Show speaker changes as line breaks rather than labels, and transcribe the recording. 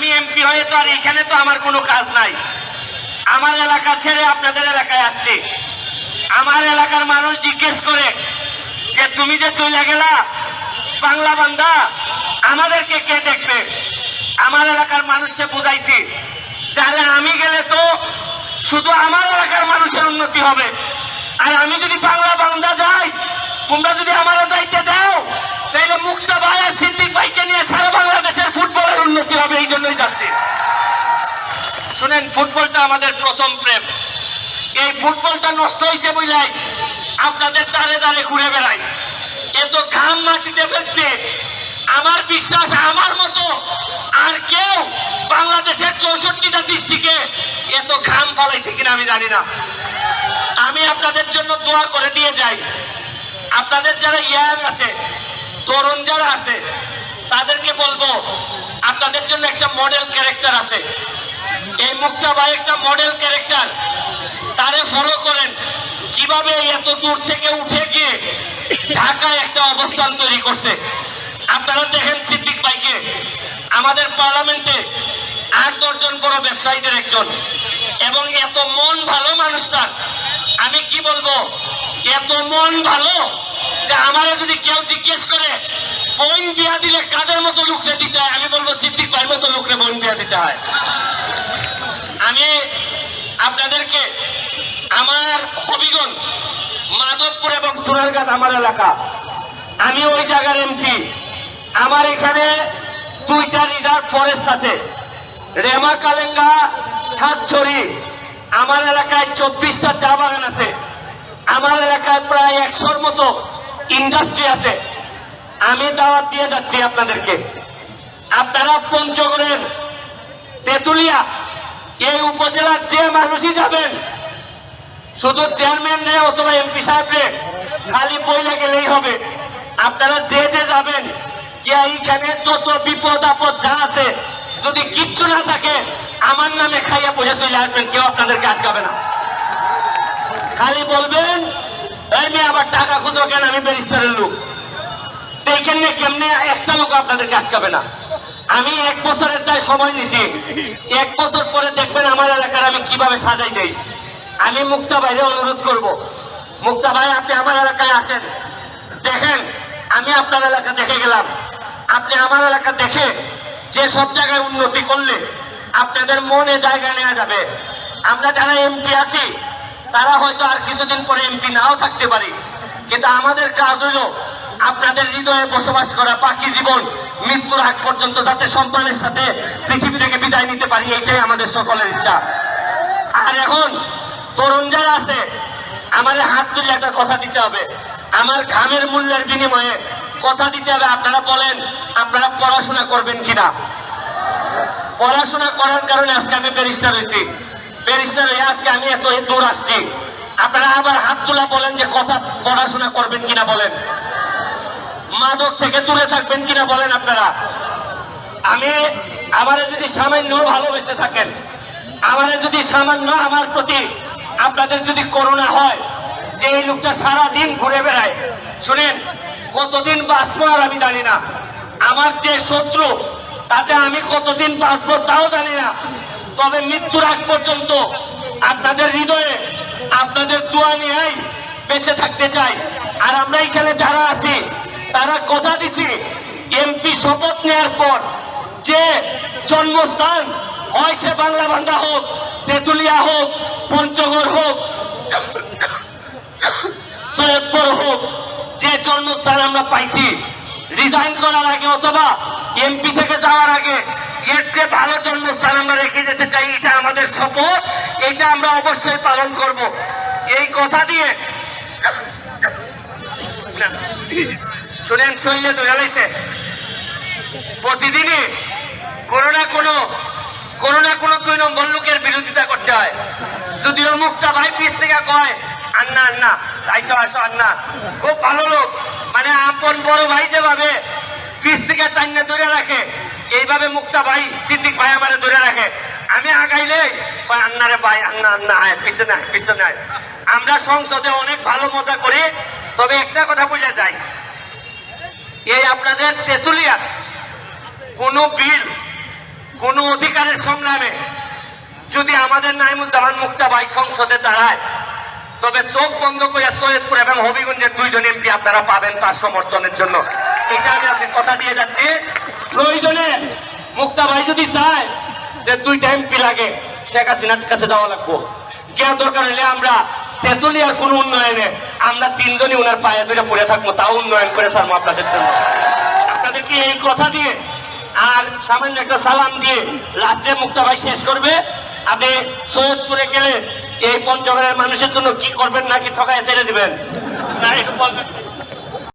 আমি এমপি হয়ে তো আর এখানে তো আমার কোনো কাজ নাই। আমার এলাকা ছেড়ে আপনাদের এলাকায় আসছি। আমার এলাকার মানুষ জিজ্ঞেস করে যে, তুমি যে চলে গেলা, বাংলা বান্দা, আমাদেরকে কে দেখবে? আমার এলাকার মানুষকে বুঝাইছি যারা আমি গেলে তো শুধু আমার এলাকার মানুষের উন্নতি হবে। আর আমি যদি বাংলা বান্দা যাই, তোমরা যদি আমারা যাইতে দাও তাহলে মুক্তা ভাই আর সিদ্দিক ভাইকে নিয়ে সারা বাংলাদেশের ফুটবলের উন্নতি হবে এই জন্যই যাচ্ছি শুনেন, ফুটবলটা আমাদের প্রথম প্রেম। এই ফুটবলটা নষ্ট হয়েছে বুঝলাই আপনাদের দাঁড়ে দাঁড়ে ঘুরে বেড়াই। এত ঘাম মাটিতে ফেলছে। আমার বিশ্বাস, আমার মতো আর কেউ বাংলাদেশের চৌষট্টিটা দৃষ্টিকে এত ঘাম ফলাইছে কিনা আমি জানি না। আমি আপনাদের জন্য দোয়া করে দিয়ে যাই। আপনাদের যারা ইয়ার আছে, তরুণ যারা আছে, তাদেরকে বলব, আপনাদের জন্য একটা মডেল ক্যারেক্টার আছে। এই মুক্তা ভাই একটা মডেল ক্যারেক্টার তারে ফলো করেন। কীভাবে এত দূর থেকে উঠে গিয়ে ঢাকায় একটা অবস্থান তৈরি করছে? আপনারা দেখেন সিদ্দিক ভাইকে। আমাদের পার্লামেন্টে আট দশজন বড় ব্যবসায়ীদের একজন। এবং এত মন ভালো মানুষটার। আমি কি বলব? এত মন ভালো যে আমারও যদি কেউ জিজ্ঞেস করে বোন বিয়া দিলে কাদের মতো লোকরে দিতে হয়? আমি বলব, সিদ্দিক ভাই মতো লোকরে বোন বিয়া দিতে হয়। আমি আপনাদেরকে আমার হবিগঞ্জ, মাধবপুর এবং সোনারঘাট আমার এলাকা। আমি ওই জায়গার এমপি আমার এখানে দুইটা রিজার্ভ ফরেস্ট আছে। রেমা কালেঙ্গা, সাতছড়ি। আমার এলাকায় চব্বিশটা চা বাগান আছে। আমার এলাকায় প্রায় একশোর মতো ইন্ডাস্ট্রি আছে। আমি দাওয়াত দিয়ে যাচ্ছি আপনাদেরকে। আপনারা পঞ্চগড়ের তেতুলিয়া এই উপজেলার যে মানুষই যাবেন, শুধু চেয়ারম্যান রে অথবা এমপি সাহেব রে, খালি বইলে গেলেই হবে। আপনারা যে যে যাবেন যে এইখানে যত বিপদ আপদ যা আছে, যদি কিচ্ছু না থাকে, আমার নামে খাইয়া পয়সা চলে আসবেন, কেউ আপনাদের কাজ আটকাবে না। খালি বলবেন, এই মেয়ে আবার টাকা খুঁজো কেন? আমি ব্যারিস্টারের লোক। দেখেন না কেমনে একটা লোক আপনাদের কাজ আটকাবে না। আমি এক বছরের তাই সময় নিছি। এক বছর পরে দেখবেন আমার এলাকার আমি কীভাবে সাজাই দেই। আমি মুক্তা ভাইরে অনুরোধ করব, মুক্তা ভাই, আপনি আমার এলাকায় আসেন। দেখেন, আমি আপনার এলাকা দেখে গেলাম। আপনি আমার এলাকা দেখে যে সব জায়গায় উন্নতি করলে আপনাদের মনে জায়গা নেওয়া যাবে। আমরা যারা এমপি আছি, তারা হয়তো আর কিছুদিন পরে এমপি নাও থাকতে পারি। কিন্তু আমাদের কাজ হইল আপনাদের হৃদয়ে বসবাস করা বাকি জীবন, মৃত্যুর আগ পর্যন্ত যাতে সম্মানের সাথে পৃথিবী থেকে বিদায় নিতে পারি, এইটাই আমাদের সকলের ইচ্ছা। আর এখন, তরুণ যারা আছে, আমাদের হাত তুলে একটা কথা দিতে হবে। আমার ঘামের মূল্যের বিনিময়ে কথা দিতে হবে, আপনারা বলেন, আপনারা পড়াশোনা করবেন কিনা? পড়াশোনা করার কারণে আজকে আমি ব্যারিস্টার হয়েছি। ব্যারিস্টার হয়ে আজকে আমি এত দূর আসছি। আপনারা আবার হাত তোলা বলেন যে কথা পড়াশোনা করবেন কিনা বলেন। মাদক থেকে দূরে থাকবেন কিনা বলেন আপনারা? আমি, আমারে যদি সামান্য ভালোবেসে থাকেন, আমারে যদি সামান্য আমার প্রতি আপনাদের যদি করোনা হয়, যে এই লোকটা সারা দিন ঘুরে বেড়ায়, শুনেন, কতদিন বাঁচবো আর আমি জানি না। আমার যে শত্রু, তাতে আমি কতদিন বাঁচবো তাও জানি না। তবে মৃত্যুর আগ পর্যন্ত আপনাদের হৃদয়ে, আপনাদের দোয়া নিয়েই বেঁচে থাকতে চাই। আর আমরা এখানে যারা আছি তারা কথা দিছি, এমপি শপথ নেওয়ার পর যে জন্মস্থান হয় সে বাংলা বান্ধা হোক, তেঁতুলিয়া হোক, পঞ্চগড় হোক, সৈয়দপুর হোক, যে জন্মস্থান আমরা পাইছি রিজাইন করার আগে অথবা এমপি থেকে যাওয়ার আগে, এর যে ভালো জন্মস্থান আমরা রেখে যেতে চাই, এটা আমাদের শপথ, এটা আমরা অবশ্যই পালন করব। এই কথা দিয়ে শুনেন শৈলে তো গেলাইছে প্রতিদিনই কোনো না কোনো কোনো না কোনো দুই নম্বর লোকের বিরোধিতা করতে হয়। যদিও মুক্তা ভাই পিস থেকে কয়, আন্না আন্না, আইসো, আসো, আন্না। খুব ভালো লোক। মানে আপন বড় ভাই যেভাবে পিস থেকে টান্না ধরে রাখে, এইভাবে মুক্তা ভাই, সিদ্দিক ভাই আমারে ধরে রাখে। আমি আগাইলে কয় আন্নারে ভাই, আন্না আন্না, আয় পিছনে আয় পিছনে আয় আমরা সংসদে অনেক ভালো মজা করি, তবে একটা কথা বোঝা যায় এই আপনাদের তেতুলিয়া। কোনো বিল কোন অধিকারের সংগ্রামে যদি আমাদের নাইমুজ্জামান মুক্তা ভাই সংসদে দাঁড়ায়, তবে চোখ বন্ধ করে সৈয়দপুর এবং হবিগঞ্জের দুইজন এমপি আপনারা পাবেন তার সমর্থনের জন্য। এটা আমি আজকে কথা দিয়ে যাচ্ছি। প্রয়োজনে মুক্তা ভাই যদি চায় যে দুইটা এমপি লাগে, শেখ হাসিনার কাছে যাওয়া লাগবো। গিয়া দরকার হলে আমরা তেতুলিয়ার কোনো উন্নয়নে আমরা তিনজনই ওনার পায়ে ধরে পড়ে থাকব, তাও উন্নয়ন করে সারবো আপনাদের জন্য। আপনাদেরকে এই কথা দিয়ে আর সামান্য একটা সালাম দিয়ে লাস্টে মুক্তা ভাই শেষ করবে। আপনি সৈয়দপুরে গেলে এই পঞ্চগড়ের মানুষের জন্য কি করবেন নাকি ঠকায় ছেড়ে দিবেন? না একটু বলবেন।